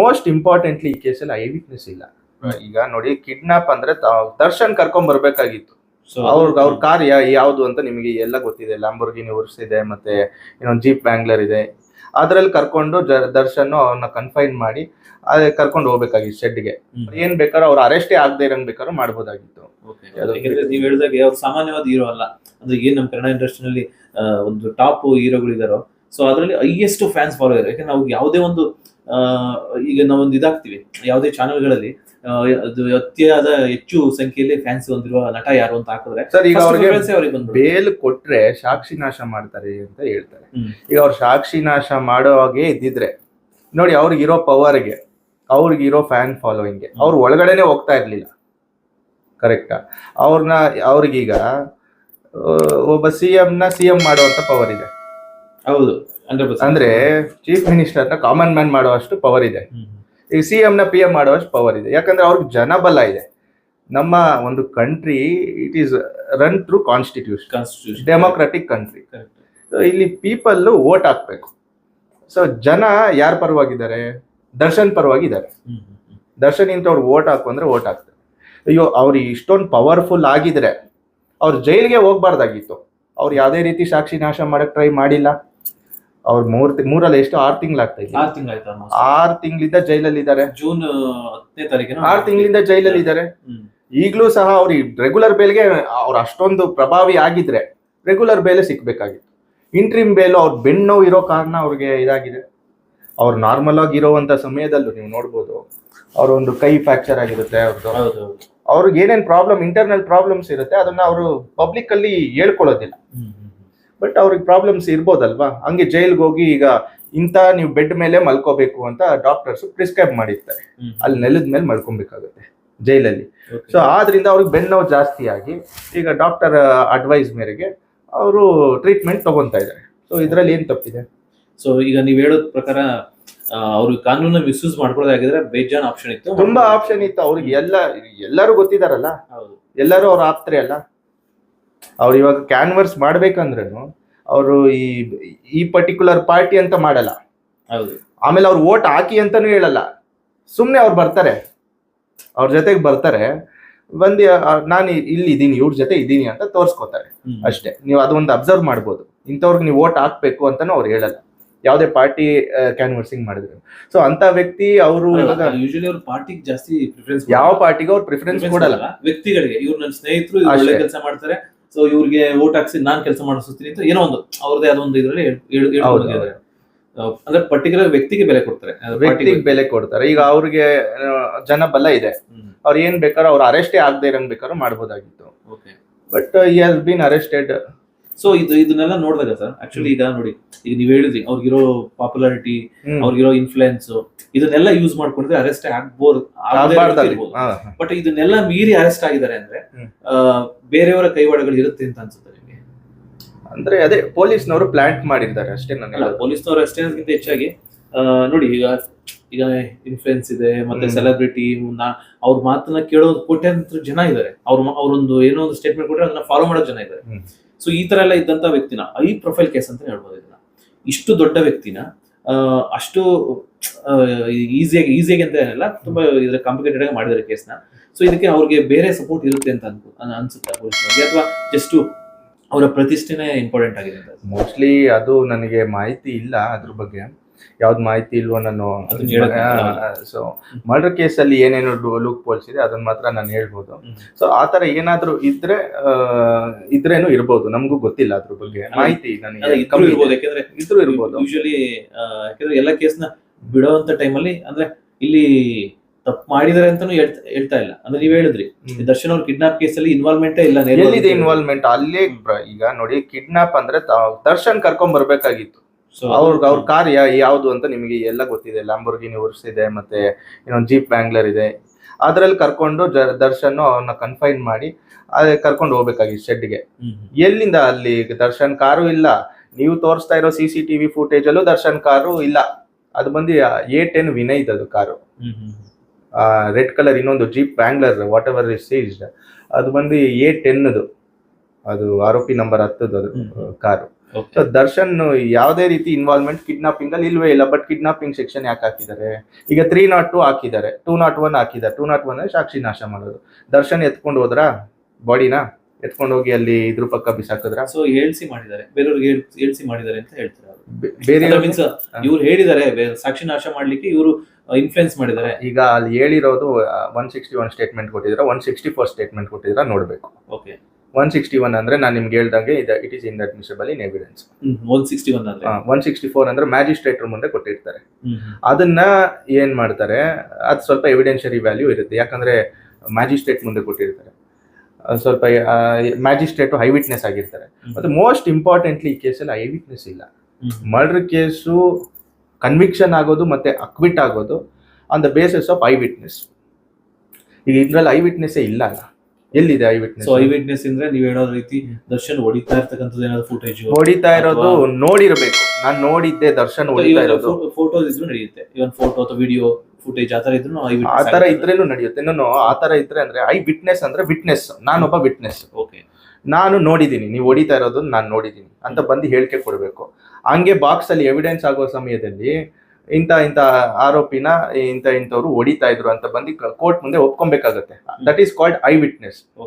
Most importantly ಈ ಕೇಸಲ್ಲಿ eye witness ಇಲ್ಲ. ಈಗ ನೋಡಿ ಕಿಡ್ನಾಪ್ ಅಂದ್ರೆ ದರ್ಶನ್ ಕರ್ಕೊಂಡ್ ಬರ್ಬೇಕಾಗಿತ್ತು. ಅವ್ರ ಅವ್ರ ಕಾರ್ ಯಾವ್ದು ಅಂತ ನಿಮಗೆ ಎಲ್ಲ ಗೊತ್ತಿದೆ. ಲ್ಯಾಂಬೋರ್ಗಿನಿ ಉರ್ಸ್ ಇದೆ ಮತ್ತೆ ಇನ್ನೊಂದು ಜೀಪ್ ಬ್ಯಾಂಗ್ಲರ್ ಇದೆ. ಅದ್ರಲ್ಲಿ ಕರ್ಕೊಂಡು ದರ್ಶನ್ ಅವ್ರನ್ನ ಕನ್ಫೈನ್ ಮಾಡಿ ಅದೇ ಕರ್ಕೊಂಡು ಹೋಗ್ಬೇಕಾಗಿತ್ತು ಶೆಡ್ಗೆ ಏನ್ ಬೇಕಾದ್ರೂ ಅವ್ರು ಅರೆಸ್ಟೇ ಆಗದೆ ಇರಂಗ್ ಬೇಕಾದ್ರೂ ಮಾಡ್ಬೋದಾಗಿತ್ತು. ನೀವ್ ಹೇಳಿದಾಗ ಅವ್ರು ಸಾಮಾನ್ಯವಾದ ಹೀರೋ ಅಲ್ಲ. ಅಂದ್ರೆ ಏನ್ ನಮ್ಮ ಕನ್ನಡ ಇಂಡಸ್ಟ್ರಿನಲ್ಲಿ ಒಂದು ಟಾಪ್ ಹೀರೋಗಳಿದಾರೋ ಸೊ ಅದರಲ್ಲಿ ಹೈಯೆಸ್ಟ್ ಫ್ಯಾನ್ಸ್ ಫಾಲೋ ಇದೆ ಯಾಕಂದ್ರೆ ನಾವು ಯಾವುದೇ ಒಂದು ಈಗ ನಾವೊಂದು ಇದಾಗ್ತೀವಿ. ಯಾವುದೇ ಚಾನೆಲ್ಗಳಲ್ಲಿ ಅದು ಅತಿಯಾದ ಹೆಚ್ಚು ಸಂಖ್ಯೆಯಲ್ಲಿ ಫ್ಯಾನ್ಸ್ ಹೊಂದಿರುವ ನಟ ಯಾರು ಅಂತ ಹಾಕಿದ್ರೆ ಸರ್ ಈಗ ಅವ್ರಿಗೆ ಬೇಲ್ ಕೊಟ್ರೆ ಸಾಕ್ಷಿ ನಾಶ ಮಾಡ್ತಾರೆ ಅಂತ ಹೇಳ್ತಾರೆ. ಈಗ ಅವ್ರು ಸಾಕ್ಷಿ ನಾಶ ಮಾಡೋ ಹಾಗೆ ಇದ್ದಿದ್ರೆ ನೋಡಿ ಅವ್ರಿಗಿರೋ ಪವರ್ಗೆ ಅವ್ರಿಗಿರೋ ಫ್ಯಾನ್ ಫಾಲೋಯಿಂಗ್ಗೆ ಅವ್ರು ಒಳಗಡೆನೆ ಹೋಗ್ತಾ ಇರ್ಲಿಲ್ಲ. ಕರೆಕ್ಟಾ ಅವ್ರನ್ನ ಅವ್ರಿಗೀಗ ಒಬ್ಬ ಸಿ ನ ಸಿ ಎಂ ಮಾಡುವಂತ ಪವರ್ ಇದೆ. ಹೌದು. 100%. ಅಂದ್ರೆ ಚೀಫ್ ಮಿನಿಸ್ಟರ್ನ ಕಾಮನ್ ಮ್ಯಾನ್ ಮಾಡುವಷ್ಟು ಪವರ್ ಇದೆ. ಈ ಈಗ ಸಿ ಎಂ ನ ಪಿ ಎಂ ಮಾಡುವಷ್ಟು ಪವರ್ ಇದೆ. ಯಾಕಂದ್ರೆ ಅವ್ರಿಗೆ ಜನಬಲ ಇದೆ. ನಮ್ಮ ಒಂದು country it is run through constitution. Democratic country ಇಲ್ಲಿ ಪೀಪಲ್ ವೋಟ್ ಹಾಕ್ಬೇಕು. ಸೊ ಜನ ಯಾರ ಪರವಾಗಿದ್ದಾರೆ? ದರ್ಶನ್ ಪರವಾಗಿದ್ದಾರೆ. ದರ್ಶನ್ ಇಂತ ಅವ್ರು ದರ್ಶನ್ ಇಂಥವ್ರು ವೋಟ್ ಹಾಕು ಅಂದ್ರೆ ವೋಟ್ ಹಾಕ್ತಾರೆ. ಅಯ್ಯೋ ಅವ್ರು ಇಷ್ಟೊಂದು ಪವರ್ಫುಲ್ ಆಗಿದ್ರೆ ಅವ್ರು ಜೈಲಿಗೆ ಹೋಗ್ಬಾರ್ದಾಗಿತ್ತು. ಅವ್ರು ಯಾವುದೇ ರೀತಿ ಸಾಕ್ಷಿ ನಾಶ ಮಾಡಕ್ಕೆ ಟ್ರೈ ಮಾಡಿಲ್ಲ. ಅವ್ರು ಮೂರ್ ಮೂರಲ್ಲ ಎಷ್ಟು? ಆರ್ ತಿಂಗಳಾಗ್ತಾ ಇದೆ. ಆರ್ ತಿಂಗಳಾಯ್ತು ಆರ್ ಆರು ತಿಂಗಳಿಂದ ಜೈಲಲ್ಲಿ ಇದ್ದಾರೆ ಜೂನ್ ಹತ್ತನೇ ತಾರೀಕಿನ ಆರ್ ತಿಂಗಳಿಂದ ಜೈಲಲ್ಲಿ ಇದ್ದಾರೆ. ಈಗಲೂ ಸಹ ಅವ್ರಿಗೆ ರೆಗ್ಯುಲರ್ ಬೇಲ್ಗೆ ಅವ್ರ ಅಷ್ಟೊಂದು ಪ್ರಭಾವಿ ಆಗಿದ್ರೆ ರೆಗ್ಯುಲರ್ ಬೇಲೆ ಸಿಕ್ಬೇಕಾಗಿತ್ತು. ಇಂಟ್ರಿಮ್ ಬೇಲು ಅವ್ರ ಬೆನ್ನು ಇರೋ ಕಾರಣ ಅವ್ರಿಗೆ ಇದಾಗಿದೆ. ಅವ್ರು ನಾರ್ಮಲ್ ಆಗಿ ಇರೋವಂಥ ಸಮಯದಲ್ಲೂ ನೀವು ನೋಡ್ಬೋದು ಅವ್ರ ಒಂದು ಕೈ ಫ್ರಾಕ್ಚರ್ ಆಗಿರುತ್ತೆ ಅವ್ರದ್ದು. ಅವ್ರಿಗೆ ಏನೇನು ಪ್ರಾಬ್ಲಮ್ ಇಂಟರ್ನಲ್ ಪ್ರಾಬ್ಲಮ್ಸ್ ಇರುತ್ತೆ ಅದನ್ನ ಅವರು ಪಬ್ಲಿಕ್ ಅಲ್ಲಿ ಹೇಳ್ಕೊಳ್ಳೋದಿಲ್ಲ. ಬಟ್ ಅವ್ರಿಗೆ ಪ್ರಾಬ್ಲಮ್ಸ್ ಇರ್ಬೋದಲ್ವಾ? ಹಂಗೆ ಜೈಲ್ಗೆ ಹೋಗಿ ಈಗ ಇಂಥ ನೀವು ಬೆಡ್ ಮೇಲೆ ಮಲ್ಕೋಬೇಕು ಅಂತ ಡಾಕ್ಟರ್ಸ್ ಪ್ರಿಸ್ಕ್ರೈಬ್ ಮಾಡಿರ್ತಾರೆ. ಅಲ್ಲಿ ನೆಲದ ಮೇಲೆ ಮಲ್ಕೊಬೇಕಾಗುತ್ತೆ ಜೈಲಲ್ಲಿ. ಸೊ ಆದ್ರಿಂದ ಅವ್ರಿಗೆ ಬೆನ್ನೋವು ಜಾಸ್ತಿ ಆಗಿ ಈಗ ಡಾಕ್ಟರ್ ಅಡ್ವೈಸ್ ಮೇರೆಗೆ ಅವರು ಟ್ರೀಟ್ಮೆಂಟ್ ತಗೊಂತಾ ಇದ್ದಾರೆ. ಸೊ ಇದರಲ್ಲಿ ಏನು ತಪ್ಪಿದೆ? ಸೊ ಈಗ ನೀವು ಹೇಳೋದ್ ಪ್ರಕಾರ ಅವ್ರಿಗೆ ಕಾನೂನು ಕಾನೂನ ಮಿಸ್ಯೂಸ್ ಮಾಡ್ಕೊಳ್ಳೋದಾಗಿದ್ರೆ ಬೇಜಾನ್ ಆಪ್ಷನ್ ಇತ್ತು. ತುಂಬಾ ಆಪ್ಷನ್ ಇತ್ತು. ಅವ್ರಿಗೆ ಎಲ್ಲ ಎಲ್ಲರೂ ಗೊತ್ತಿದಾರಲ್ಲ? ಹೌದು. ಎಲ್ಲರೂ ಅವ್ರ ಆಪ್ತರೆ ಅಲ್ಲ? ಅವ್ರು ಇವಾಗ ಕ್ಯಾನ್ವರ್ಸ್ ಮಾಡ್ಬೇಕಂದ್ರೂ ಅವರು ಈ ಈ ಪರ್ಟಿಕ್ಯುಲರ್ ಪಾರ್ಟಿ ಅಂತ ಮಾಡಲ್ಲ. ಹೌದು. ಆಮೇಲೆ ಅವ್ರು ಓಟ್ ಹಾಕಿ ಅಂತಾನೂ ಹೇಳಲ್ಲ. ಸುಮ್ಮನೆ ಅವ್ರು ಬರ್ತಾರೆ. ಅವ್ರ ಜೊತೆಗೆ ಬರ್ತಾರೆ. ಬಂದು ನಾನು ಇಲ್ಲಿ ಇದ್ದೀನಿ ಇವ್ರ ಜೊತೆ ಇದ್ದೀನಿ ಅಂತ ತೋರಿಸ್ಕೋತಾರೆ. ಅಷ್ಟೇ. ನೀವು ಅದೊಂದು ಅಬ್ಸರ್ವ್ ಮಾಡ್ಬೋದು. ಇಂಥವ್ರಿಗೆ ನೀವು ಓಟ್ ಹಾಕ್ಬೇಕು ಅಂತಾನು ಅವ್ರು ಹೇಳಲ್ಲ. ಯಾವುದೇ ಪಾರ್ಟಿ ಕ್ಯಾನ್ವರ್ಸಿಂಗ್ ಮಾಡಿದ್ರು. ಸೊ ಅಂತ ವ್ಯಕ್ತಿ ಅವರು ಇವಾಗ ಯೂಶಲಿ ಅವ್ರ ಪಾರ್ಟಿಗೆ ಜಾಸ್ತಿ ಪ್ರಿಫರೆನ್ಸ್ ಯಾವ ಪಾರ್ಟಿಗೆ ಅವ್ರು ಪ್ರಿಫರೆನ್ಸ್ ಕೊಡಲ್ಲ. ವ್ಯಕ್ತಿಗಳಿಗೆ ಇವ್ರು ನನ್ನ ಸ್ನೇಹಿತರು ಒಳ್ಳೆ ಕೆಲಸ ಮಾಡ್ತಾರೆ. ಸೊ ಇವ್ರಿಗೆ ಓಟ್ ಹಾಕ್ಸಿ ನಾನ್ ಕೆಲಸ ಮಾಡಿಸ್ತೀನಿ ಅಂತ ಏನೋ ಒಂದು ಅವ್ರದೇ ಅದೊಂದು ಇದ್ರಲ್ಲಿ. ಅಂದ್ರೆ ಪರ್ಟಿಕ್ಯುಲರ್ ವ್ಯಕ್ತಿಗೆ ಬೆಲೆ ಕೊಡ್ತಾರೆ ವ್ಯಕ್ತಿಗೆ ಬೆಲೆ ಕೊಡ್ತಾರೆ. ಈಗ ಅವ್ರಿಗೆ ಜನ ಬಲ ಇದೆ. ಅವ್ರ ಏನ್ ಬೇಕಾದ್ರೂ ಅವ್ರು ಅರೆಸ್ಟೇ ಆಗದೆ ಇರಂಗ್ ಬೇಕಾದ್ರೂ ಮಾಡ್ಬೋದಾಗಿತ್ತು. ಬಟ್ ಈ ಹಸ್ ಬಿನ್ ಅರೆಸ್ಟೆಡ್ ಸೊ ಇದು ಇದನ್ನೆಲ್ಲ ನೋಡಿದಾಗ ಸರ್ ಆಕ್ಚುಲಿ ಈಗ ನೋಡಿ ಈಗ ನೀವ್ ಹೇಳಿದ್ರಿ ಅವ್ರಿಗಿರೋ ಪಾಪ್ಯುಲಾರಿಟಿ ಅವ್ರಿಗಿರೋ ಇನ್ಫ್ಲೂಯೆನ್ಸ್ ಇದನ್ನೆಲ್ಲ ಯೂಸ್ ಮಾಡ್ಕೊಂಡ್ರೆ ಅರೆಸ್ಟ್ ಆಗ್ಬೋದು ಬಟ್ ಇದನ್ನೆಲ್ಲ ಮೀರಿ ಅರೆಸ್ಟ್ ಆಗಿದ್ದಾರೆ ಅಂದ್ರೆ ಬೇರೆಯವರ ಕೈವಾಡಗಳು ಇರುತ್ತೆ ಅಂತ ಅನ್ಸುತ್ತೆ ನಿಮಗೆ? ಅಂದ್ರೆ ಅದೇ ಪೊಲೀಸ್ನವರು ಪ್ಲಾಂಟ್ ಮಾಡಿದ್ದಾರೆ ಅಷ್ಟೇ ನನಗೆ. ಪೊಲೀಸ್ನವರು ಅಷ್ಟೇ ಅನ್ನೋದಕ್ಕಿಂತ ಹೆಚ್ಚಾಗಿ ನೋಡಿ ಈಗ ಈಗ ಇನ್ಫ್ಲೂಯೆನ್ಸ್ ಇದೆ ಮತ್ತೆ. ಸೆಲೆಬ್ರಿಟಿ ಅವ್ರ ಮಾತನ್ನ ಕೇಳೋ ಕೋಟ್ಯಾಂತರ ಜನ ಇದ್ದಾರೆ. ಅವ್ರ ಅವ್ರೊಂದು ಏನೋ ಒಂದು ಸ್ಟೇಟ್ಮೆಂಟ್ ಕೊಟ್ರೆ ಅದನ್ನ ಫಾಲೋ ಮಾಡೋ ಜನ ಇದ್ದಾರೆ. ಹ್ಮ್. ಸೊ ಈ ತರ ಎಲ್ಲ ಇದ್ದಂತ ವ್ಯಕ್ತಿನ ಐ ಪ್ರೊಫೈಲ್ ಕೇಸ್ ಅಂತ ಹೇಳ್ಬೋದು ಇದನ್ನ. ಇಷ್ಟು ದೊಡ್ಡ ವ್ಯಕ್ತಿನ ಅಷ್ಟು ಈಸಿಯಾಗಿ ಈಸಿಯಾಗಿ ಅಂತ ಏನಲ್ಲ, ತುಂಬಾ ಇದ್ರ ಕಾಂಪ್ಲಿಕೇಟೆಡ್ ಆಗಿ ಮಾಡಿದ್ದಾರೆ ಕೇಸ್ನ. ಸೊ ಇದಕ್ಕೆ ಅವ್ರಿಗೆ ಬೇರೆ ಸಪೋರ್ಟ್ ಇರುತ್ತೆ ಅಂತ ಅನ್ಕೊ ಅನ್ಸುತ್ತಾ ಅಥವಾ ಜಸ್ಟ್ ಅವರ ಪ್ರತಿಷ್ಠೆನೇ ಇಂಪಾರ್ಟೆಂಟ್ ಆಗಿದೆ ಮೋಸ್ಟ್ಲಿ ಅದು ನನಗೆ ಮಾಹಿತಿ ಇಲ್ಲ ಅದ್ರ ಬಗ್ಗೆ. ಯಾವ್ದು ಮಾಹಿತಿ ಇಲ್ವೋ ನಾನು ಸೊ ಮರ್ಡರ್ ಕೇಸಲ್ಲಿ ಏನೇನು ಲೂಕ್ ಪೋಲ್ಸ್ ಇದೆ ಅದನ್ನ ಮಾತ್ರ ನಾನು ಹೇಳ್ಬೋದು. ಸೊ ಆ ತರ ಏನಾದ್ರೂ ಇದ್ರೆ ಇದ್ರೇನು ಇರ್ಬೋದು ನಮಗೂ ಗೊತ್ತಿಲ್ಲ ಅದ್ರ ಬಗ್ಗೆ. ಮಾಹಿತಿ ನನಗೆ ಇದ್ರೂ ಇರ್ಬೋದು ಯೂಶಲಿ ಯಾಕಂದ್ರೆ ಎಲ್ಲ ಕೇಸ್ನ ಬಿಡುವಂತ ಟೈಮಲ್ಲಿ ಅಂದ್ರೆ ಇಲ್ಲಿ ತಪ್ಪು ಮಾಡಿದಾರೆ ಅಂತಾನು ಹೇಳ್ತಾ ಇಲ್ಲ. ಅಂದ್ರೆ ನೀವ್ ಹೇಳಿದ್ರಿ. ದರ್ಶನ್ ಅವ್ರ ಕಿಡ್ನಾಪ್ ಕೇಸಲ್ಲಿ ಇನ್ವಾಲ್ವ್ಮೆಂಟ್ ಇಲ್ಲ ಎಲ್ಲಿದೆ ಇನ್ವಾಲ್ವ್ಮೆಂಟ್ ಅಲ್ಲೇ ಈಗ ನೋಡಿ ಕಿಡ್ನಾಪ್ ಅಂದ್ರೆ ದರ್ಶನ್ ಕರ್ಕೊಂಡ್ ಬರ್ಬೇಕಾಗಿತ್ತು. ಅವ್ರ ಅವ್ರ ಕಾರ್ ಯಾವ್ದು ಅಂತ ನಿಮಗೆ ಎಲ್ಲ ಗೊತ್ತಿದೆ. ಲ್ಯಾಂಬೋರ್ಗಿನಿ ವರ್ಸ್ ಇದೆ ಮತ್ತೆ ಇನ್ನೊಂದು ಜೀಪ್ ಬ್ಯಾಂಗ್ಲರ್ ಇದೆ. ಅದ್ರಲ್ಲಿ ಕರ್ಕೊಂಡು ದರ್ಶನ್ ಅವ್ರನ್ನ ಕನ್ಫೈನ್ ಮಾಡಿ ಅದೇ ಕರ್ಕೊಂಡು ಹೋಗ್ಬೇಕಾಗಿತ್ತು ಶೆಡ್ಗೆ. ಎಲ್ಲಿಂದ ಅಲ್ಲಿ ದರ್ಶನ್ ಕಾರು ಇಲ್ಲ? ನೀವು ತೋರಿಸ್ತಾ ಇರೋ ಸಿ ಸಿ ಟಿವಿ ಫುಟೇಜ್ ಅಲ್ಲೂ ದರ್ಶನ್ ಕಾರು ಇಲ್ಲ. ಅದು ಬಂದು ಎ ಟೆನ್ ವಿನಯ್ ಅದು ಕಾರು. ರೆಡ್ ಕಲರ್ ಇನ್ನೊಂದು jeep wrangler whatever is seized ಅದು ಬಂದು ಎ ಟೆನ್ ಅದು ಅದು ಆರೋಪಿ ನಂಬರ್ ಹತ್ತದು ಅದು ಕಾರು. ದರ್ಶನ್ ಯಾವುದೇ ರೀತಿ ಇನ್ವಾಲ್ವ್ಮೆಂಟ್ ಕಿಡ್ನಾಪಿಂಗ್ ಅಲ್ಲಿ ಇಲ್ವೇ ಇಲ್ಲ ಬಟ್ ಕಿಡ್ನಾಪಿಂಗ್ ಸೆಕ್ಷನ್ ಯಾಕೆ ಹಾಕಿದ್ದಾರೆ? ಈಗ ತ್ರೀ ನಾಟ್ ಟು ಹಾಕಿದ್ದಾರೆ. ಟೂ ನಾಟ್ ಒನ್ ಹಾಕಿದ್ದಾರೆ. ಟೂ ನಾಟ್ ಒನ್ ಸಾಕ್ಷಿ ನಾಶ ಮಾಡೋದು. ದರ್ಶನ್ ಎತ್ಕೊಂಡು ಹೋದ್ರ? ಬಾಡಿನ ಎತ್ಕೊಂಡು ಹೋಗಿ ಅಲ್ಲಿ ಇದ್ರ ಪಕ್ಕ ಬಿಸಾಕಿದ್ರ? ಸೊ ಹೇಳ್ಸಿ ಮಾಡಿದ್ದಾರೆ. ಬೇರೆಯವ್ರಿಗೆ ಹೇಳ್- ಹೇಳ್ಸಿ ಮಾಡಿದ್ದಾರೆ ಅಂತ ಹೇಳ್ತಾರೆ. ಬೇರೆ ಮೀನ್ಸ್ ಇವ್ರು ಹೇಳಿದ್ದಾರೆ ಸಾಕ್ಷಿ ನಾಶ ಮಾಡ್ಲಿಕ್ಕೆ ಇವರು ಇನ್ಫ್ಲುಯೆನ್ಸ್ ಮಾಡಿದ್ದಾರೆ. ಈಗ ಅಲ್ಲಿ ಹೇಳಿರೋದು ಒನ್ ಸಿಕ್ಸ್ಟಿ ಒನ್ ಸ್ಟೇಟ್ಮೆಂಟ್ ಕೊಟ್ಟಿದ್ರ ಒನ್ ಸಿಕ್ಸ್ಟಿ ಫೋರ್ ಸ್ಟೇಟ್ಮೆಂಟ್ ಕೊಟ್ಟಿದ್ರ ನೋಡ್ಬೇಕು. ಓಕೆ ಒನ್ ಸಿಕ್ಸ್ಟಿ ಒನ್ ಅಂದ್ರೆ ನಾನು ನಿಮ್ಗೆ ಹೇಳ್ದಂಗೆ it is inadmissible in evidence one sixty one ಅಂದ್ರೆ? ಒನ್ ಸಿಕ್ಸ್ಟಿ ಫೋರ್ ಅಂದ್ರೆ ಮ್ಯಾಜಿಸ್ಟ್ರೇಟರ್ ಮುಂದೆ ಕೊಟ್ಟಿರ್ತಾರೆ. ಅದನ್ನ ಏನ್ ಮಾಡ್ತಾರೆ ಅದು ಸ್ವಲ್ಪ ಎವಿಡೆನ್ಷರಿ ವ್ಯಾಲ್ಯೂ ಇರುತ್ತೆ. ಯಾಕಂದ್ರೆ ಮ್ಯಾಜಿಸ್ಟ್ರೇಟ್ ಮುಂದೆ ಕೊಟ್ಟಿರ್ತಾರೆ. ಸ್ವಲ್ಪ ಮ್ಯಾಜಿಸ್ಟ್ರೇಟ್ ಹೈ ವಿಟ್ನೆಸ್ ಆಗಿರ್ತಾರೆ. ಮತ್ತೆ ಮೋಸ್ಟ್ ಇಂಪಾರ್ಟೆಂಟ್ಲಿ ಈ ಕೇಸಲ್ಲಿ ಐ ವಿಟ್ನೆಸ್ ಇಲ್ಲ. ಮರ್ಡರ್ ಕೇಸು ಕನ್ವಿಕ್ಷನ್ ಆಗೋದು ಮತ್ತೆ ಅಕ್ವಿಟ್ ಆಗೋದು on the basis of eye witness ಈಗ ಇದ್ರಲ್ಲಿ ಐ ವಿಟ್ನೆಸ್ ಇಲ್ಲ ಅಲ್ಲ. ಎಲ್ಲಿದೆ eye witness so eye witness ಅಂದ್ರೆ ನೀವ್ ಹೇಳೋ ರೀತಿ ದರ್ಶನ್ ಹೊಡಿತಾ ಇರ್ತಕ್ಕಂಥದ್ದು ಏನಾದ್ರು ಫುಟೇಜ್ ಹೊಡಿತಾ ಇರೋದು ನೋಡಿರ್ಬೇಕು. ನಾನ್ ನೋಡಿದ್ದೆ ದರ್ಶನ್ ಹೊಡಿತಾ ಇರೋದು. ಫೋಟೋಸ್ ಇದ್ರು ನಡೆಯುತ್ತೆ. ಇವನ್ ಫೋಟೋ ಅಥವಾ ವಿಡಿಯೋ ಫುಟೇಜ್ ಆತರ ಇದ್ರು ಐ ಆ ತರ ಇದ್ರೇನು ನಡೆಯುತ್ತೆ? ನಾನು ಆ ತರ ಇದ್ರೆ ಅಂದ್ರೆ ಐ ವಿಟ್ನೆಸ್ ಅಂದ್ರೆ ವಿಟ್ನೆಸ್ ನಾನೊಬ್ಬ ವಿಟ್ನೆಸ್ ಓಕೆ ನಾನು ನೋಡಿದ್ದೀನಿ. ನೀವು ಹೊಡಿತಾ ಇರೋದು ನಾನು ನೋಡಿದ್ದೀನಿ ಅಂತ ಬಂದು ಹೇಳಿಕೆ ಕೊಡಬೇಕು. ಹಂಗೆ ಬಾಕ್ಸ್ ಅಲ್ಲಿ ಎವಿಡೆನ್ಸ್ ಆಗೋ ಸಮಯದಲ್ಲಿ ಇಂಥ ಇಂಥ ಆರೋಪಿನ ಇಂಥ ಇಂಥವ್ರು ಹೊಡಿತಾ ಇದ್ರು ಅಂತ ಬಂದು ಕೋರ್ಟ್ ಮುಂದೆ ಒಪ್ಕೊಬೇಕಾಗತ್ತೆ. That is called eye witness